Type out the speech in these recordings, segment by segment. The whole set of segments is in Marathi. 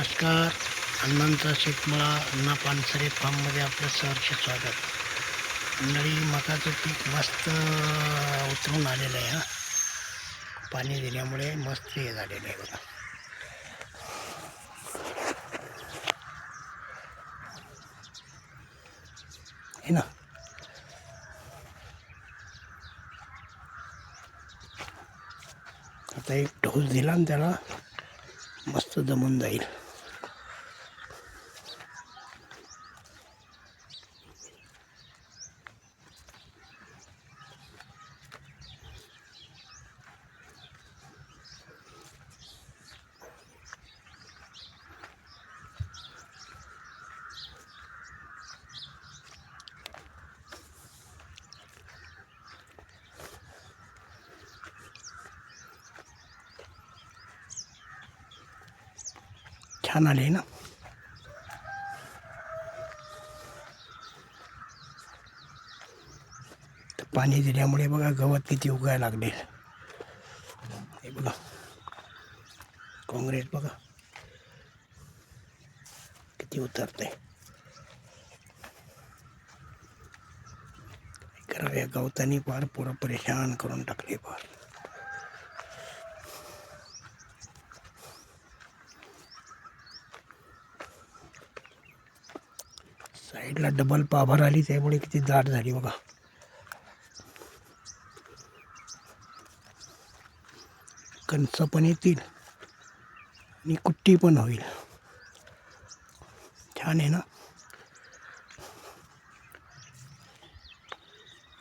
नमस्कार. अण्णांचा शेतमळा अण्णा पानसरे फार्ममध्ये आपलं सहर्ष स्वागत. मंडळी मकाचं पीक मस्त उतरून आलेलं आहे हा. पाणी दिल्यामुळे मस्त हे झालेलं आहे बघा. हे ना. आता एक ढोस दिला ना त्याला मस्त जमून जाईल. छान आले ना. तर पाणी दिल्यामुळे बघा गवत किती उगायला लागले. हे बघा. काँग्रेस बघा. किती उतरते कारण या गवतानी फार पुरं परेशान करून टाकले फार साईडला डबल पाभर आली त्यामुळे किती दाट झाली बघा. कणस पण येतील आणि कुट्टी पण होईल. छान आहे ना?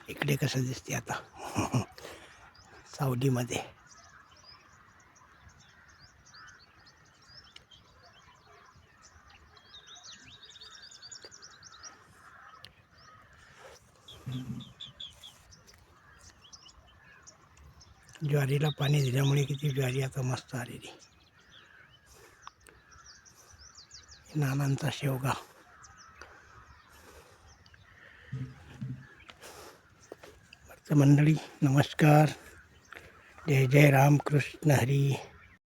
इकडे कसं दिसते आता? सावलीमध्ये. ज्वारीला पाणी दिल्यामुळे किती ज्वारी आता मस्त आलेली. नानांचा शेवगा. मंडळी नमस्कार. जय जय राम कृष्ण हरी.